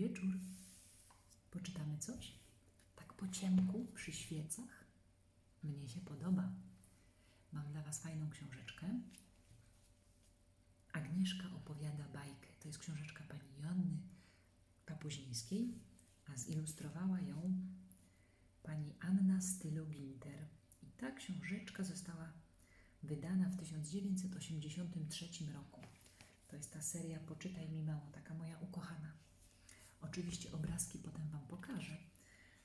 wieczór. Poczytamy coś? Tak po ciemku, przy świecach? Mnie się podoba. Mam dla Was fajną książeczkę. Agnieszka opowiada bajkę. To jest książeczka pani Joanny Papuzińskiej, a zilustrowała ją pani Anna Stylo-Ginter. I ta książeczka została wydana w 1983 roku. To jest ta seria Poczytaj mi mało, taka moja ukochana. Oczywiście obrazki potem Wam pokażę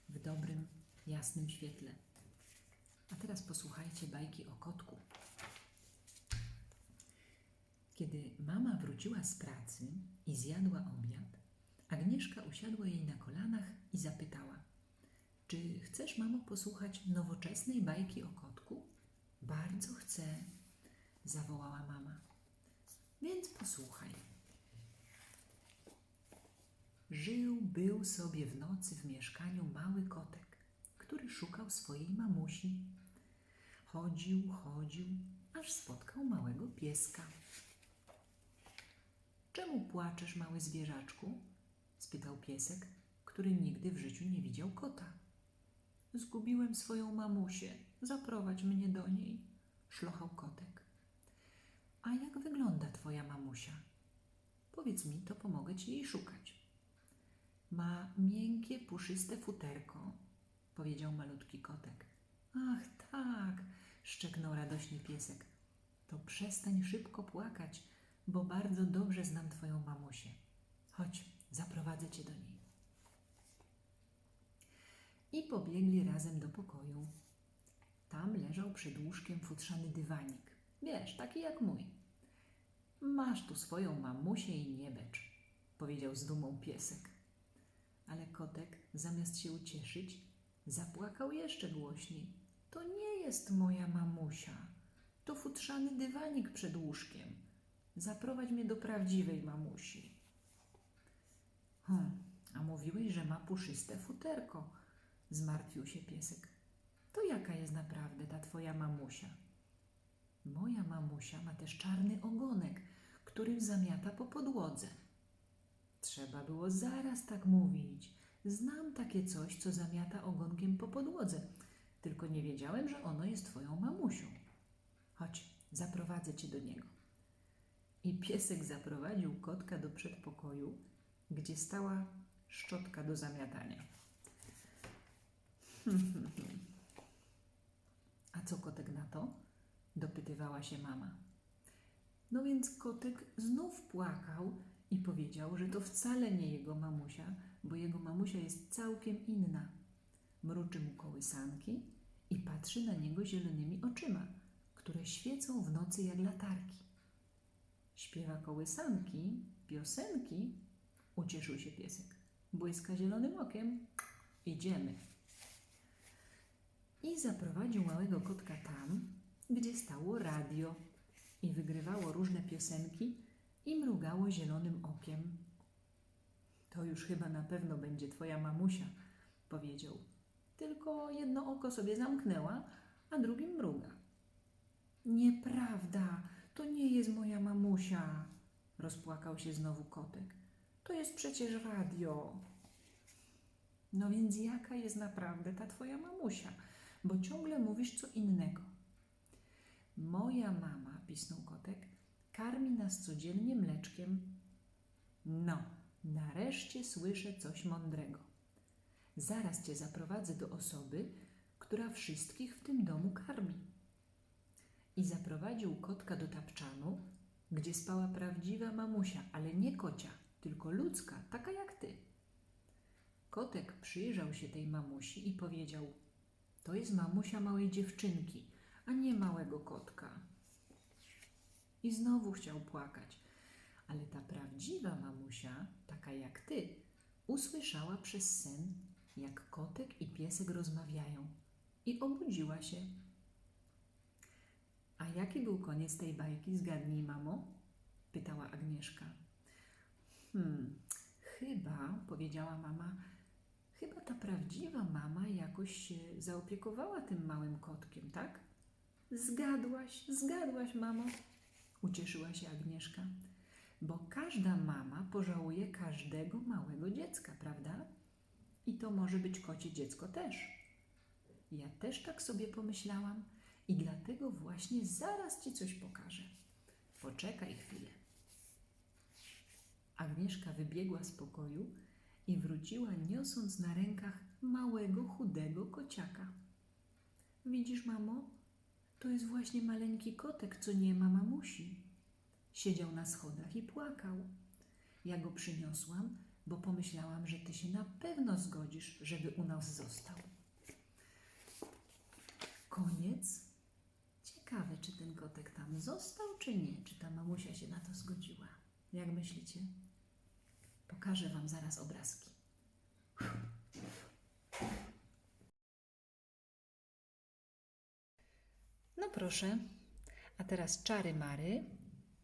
w dobrym, jasnym świetle. A teraz posłuchajcie bajki o kotku. Kiedy mama wróciła z pracy i zjadła obiad, Agnieszka usiadła jej na kolanach i zapytała: Czy chcesz, mamo, posłuchać nowoczesnej bajki o kotku? Bardzo chcę, zawołała mama. Więc posłuchaj. Żył, był sobie w nocy w mieszkaniu mały kotek, który szukał swojej mamusi. Chodził, chodził, aż spotkał małego pieska. Czemu płaczesz, mały zwierzaczku? spytał piesek, który nigdy w życiu nie widział kota. Zgubiłem swoją mamusię, zaprowadź mnie do niej, szlochał kotek. A jak wygląda twoja mamusia? Powiedz mi, to pomogę ci jej szukać. Ma miękkie, puszyste futerko, powiedział malutki kotek. Ach, tak, szczeknął radośnie piesek. To przestań szybko płakać, bo bardzo dobrze znam twoją mamusię. Chodź, zaprowadzę cię do niej. I pobiegli razem do pokoju. Tam leżał przed łóżkiem futrzany dywanik. Wiesz, taki jak mój. Masz tu swoją mamusię i nie becz, powiedział z dumą piesek. Ale kotek, zamiast się ucieszyć, zapłakał jeszcze głośniej. To nie jest moja mamusia. To futrzany dywanik przed łóżkiem. Zaprowadź mnie do prawdziwej mamusi. Hm, a mówiłeś, że ma puszyste futerko, zmartwił się piesek. To jaka jest naprawdę ta twoja mamusia? Moja mamusia ma też czarny ogonek, którym zamiata po podłodze. Trzeba było zaraz tak mówić. Znam takie coś, co zamiata ogonkiem po podłodze, tylko nie wiedziałem, że ono jest twoją mamusią. Chodź, zaprowadzę cię do niego. I piesek zaprowadził kotka do przedpokoju, gdzie stała szczotka do zamiatania. A co kotek na to? dopytywała się mama. No więc kotek znów płakał i powiedział, że to wcale nie jego mamusia, bo jego mamusia jest całkiem inna. Mruczy mu kołysanki i patrzy na niego zielonymi oczyma, które świecą w nocy jak latarki. Śpiewa kołysanki, piosenki, ucieszył się piesek. Błyska zielonym okiem. Idziemy. I zaprowadził małego kotka tam, gdzie stało radio i wygrywało różne piosenki i mrugało zielonym okiem. To już chyba na pewno będzie twoja mamusia, powiedział. Tylko jedno oko sobie zamknęła, a drugim mruga. Nieprawda, to nie jest moja mamusia, rozpłakał się znowu kotek. To jest przecież radio. No więc jaka jest naprawdę ta twoja mamusia? Bo ciągle mówisz co innego. Moja mama, pisnął kotek, karmi nas codziennie mleczkiem. No, nareszcie słyszę coś mądrego. Zaraz cię zaprowadzę do osoby, która wszystkich w tym domu karmi. I zaprowadził kotka do tapczanu, gdzie spała prawdziwa mamusia, ale nie kocia, tylko ludzka, taka jak ty. Kotek przyjrzał się tej mamusi i powiedział: To jest mamusia małej dziewczynki, a nie małego kotka. I znowu chciał płakać, ale ta prawdziwa mamusia, taka jak ty, usłyszała przez sen, jak kotek i piesek rozmawiają i obudziła się. A jaki był koniec tej bajki, zgadnij, mamo? pytała Agnieszka. Hmm, chyba, powiedziała mama, chyba ta prawdziwa mama jakoś się zaopiekowała tym małym kotkiem, tak? Zgadłaś, zgadłaś, mamo, ucieszyła się Agnieszka. Bo każda mama pożałuje każdego małego dziecka, prawda? I to może być kocie dziecko też. Ja też tak sobie pomyślałam i dlatego właśnie zaraz ci coś pokażę. Poczekaj chwilę. Agnieszka wybiegła z pokoju i wróciła niosąc na rękach małego, chudego kociaka. Widzisz, mamo? To jest właśnie maleńki kotek, co nie ma mamusi. Siedział na schodach i płakał. Ja go przyniosłam, bo pomyślałam, że ty się na pewno zgodzisz, żeby u nas został. Koniec. Ciekawe, czy ten kotek tam został, czy nie. Czy ta mamusia się na to zgodziła. Jak myślicie? Pokażę Wam zaraz obrazki. No proszę, a teraz czary mary.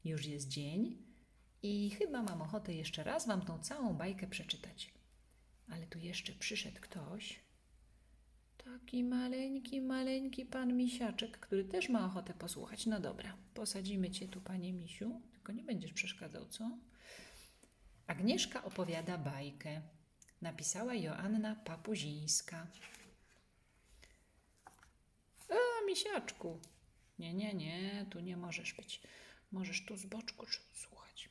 Już jest dzień i chyba mam ochotę jeszcze raz Wam tą całą bajkę przeczytać. Ale tu jeszcze przyszedł ktoś. Taki maleńki, maleńki pan misiaczek, który też ma ochotę posłuchać. No dobra, posadzimy cię tu, panie misiu, tylko nie będziesz przeszkadzał, co? Agnieszka opowiada bajkę. Napisała Joanna Papuzińska. A, misiaczku. Nie, nie, nie, tu nie możesz być. Możesz tu z boczku słuchać.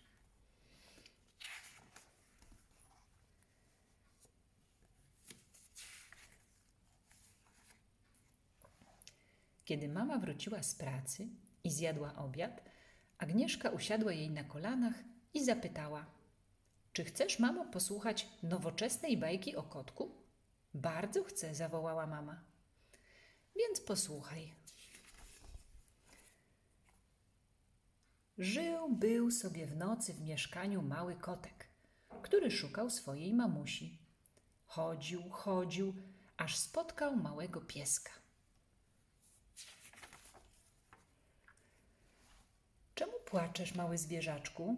Kiedy mama wróciła z pracy i zjadła obiad, Agnieszka usiadła jej na kolanach i zapytała: Czy chcesz, mamo, posłuchać nowoczesnej bajki o kotku? Bardzo chcę, zawołała mama. Więc posłuchaj. Żył, był sobie w nocy w mieszkaniu mały kotek, który szukał swojej mamusi. Chodził, chodził, aż spotkał małego pieska. Czemu płaczesz, mały zwierzaczku?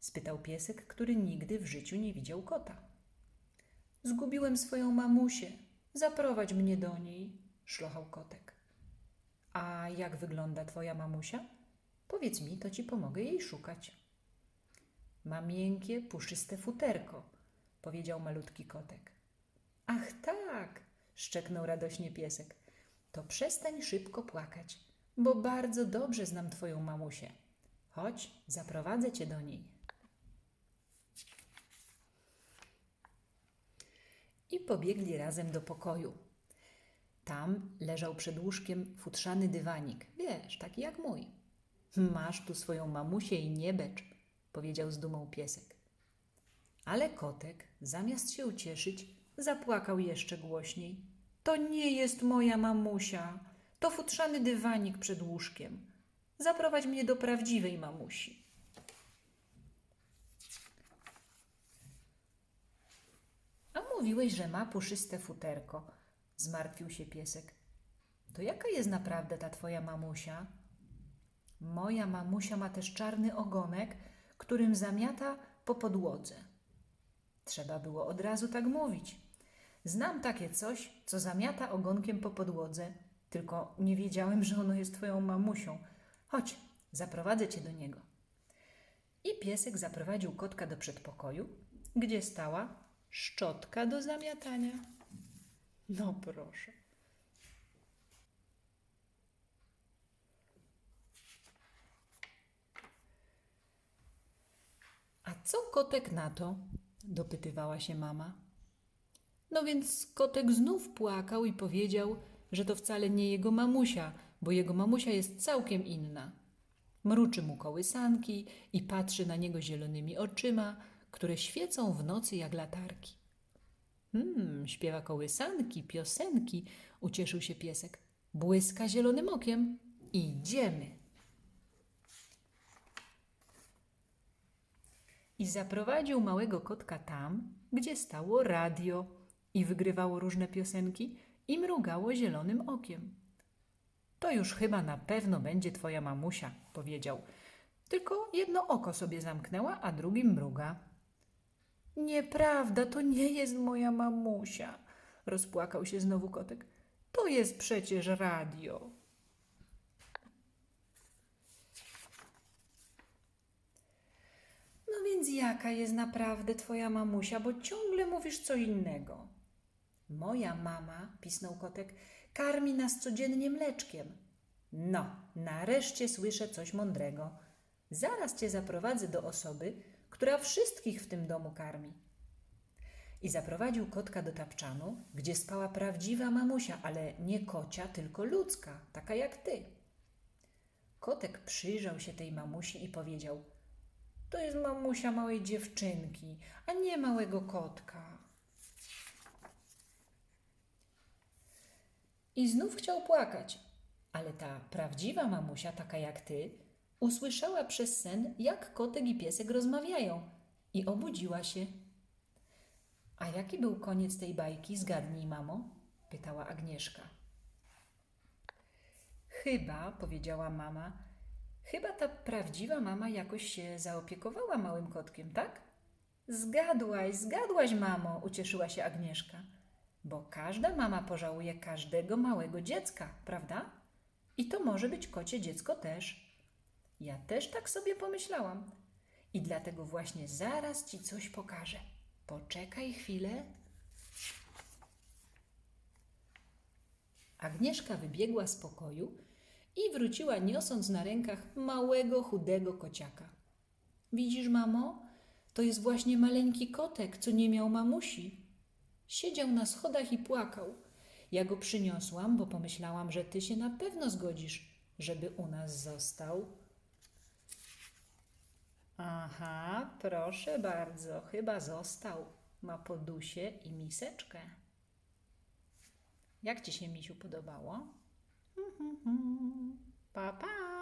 spytał piesek, który nigdy w życiu nie widział kota. Zgubiłem swoją mamusię. Zaprowadź mnie do niej, szlochał kotek. A jak wygląda twoja mamusia? Powiedz mi, to ci pomogę jej szukać. Ma miękkie, puszyste futerko, powiedział malutki kotek. Ach tak, szczeknął radośnie piesek. To przestań szybko płakać, bo bardzo dobrze znam twoją mamusię. Chodź, zaprowadzę cię do niej. I pobiegli razem do pokoju. Tam leżał przed łóżkiem futrzany dywanik, wiesz, taki jak mój. Masz tu swoją mamusię i nie becz, powiedział z dumą piesek. Ale kotek, zamiast się ucieszyć, zapłakał jeszcze głośniej. To nie jest moja mamusia, to futrzany dywanik przed łóżkiem. Zaprowadź mnie do prawdziwej mamusi. A mówiłeś, że ma puszyste futerko, zmartwił się piesek. To jaka jest naprawdę ta twoja mamusia? Moja mamusia ma też czarny ogonek, którym zamiata po podłodze. Trzeba było od razu tak mówić. Znam takie coś, co zamiata ogonkiem po podłodze, tylko nie wiedziałem, że ono jest twoją mamusią. Chodź, zaprowadzę cię do niego. I piesek zaprowadził kotka do przedpokoju, gdzie stała szczotka do zamiatania. No proszę. Co kotek na to? dopytywała się mama. No więc kotek znów płakał i powiedział, że to wcale nie jego mamusia, bo jego mamusia jest całkiem inna. Mruczy mu kołysanki i patrzy na niego zielonymi oczyma, które świecą w nocy jak latarki. Hmm, śpiewa kołysanki, piosenki, ucieszył się piesek. Błyska zielonym okiem. Idziemy. I zaprowadził małego kotka tam, gdzie stało radio i wygrywało różne piosenki i mrugało zielonym okiem. To już chyba na pewno będzie twoja mamusia, powiedział. Tylko jedno oko sobie zamknęła, a drugim mruga. Nieprawda, to nie jest moja mamusia, rozpłakał się znowu kotek. To jest przecież radio. Więc jaka jest naprawdę twoja mamusia, bo ciągle mówisz co innego? Moja mama, pisnął kotek, karmi nas codziennie mleczkiem. No, nareszcie słyszę coś mądrego. Zaraz cię zaprowadzę do osoby, która wszystkich w tym domu karmi. I zaprowadził kotka do tapczanu, gdzie spała prawdziwa mamusia, ale nie kocia, tylko ludzka, taka jak ty. Kotek przyjrzał się tej mamusi i powiedział: To jest mamusia małej dziewczynki, a nie małego kotka. I znów chciał płakać, ale ta prawdziwa mamusia, taka jak ty, usłyszała przez sen, jak kotek i piesek rozmawiają i obudziła się. A jaki był koniec tej bajki? Zgadnij, mamo? pytała Agnieszka. Chyba, powiedziała mama, chyba ta prawdziwa mama jakoś się zaopiekowała małym kotkiem, tak? Zgadłaś, zgadłaś, mamo, ucieszyła się Agnieszka. Bo każda mama pożałuje każdego małego dziecka, prawda? I to może być kocie dziecko też. Ja też tak sobie pomyślałam. I dlatego właśnie zaraz ci coś pokażę. Poczekaj chwilę. Agnieszka wybiegła z pokoju i wróciła niosąc na rękach małego, chudego kociaka. Widzisz, mamo? To jest właśnie maleńki kotek, co nie miał mamusi. Siedział na schodach i płakał. Ja go przyniosłam, bo pomyślałam, że ty się na pewno zgodzisz, żeby u nas został. Aha, proszę bardzo, chyba został. Ma podusie i miseczkę. Jak ci się, misiu, podobało? Bye bye.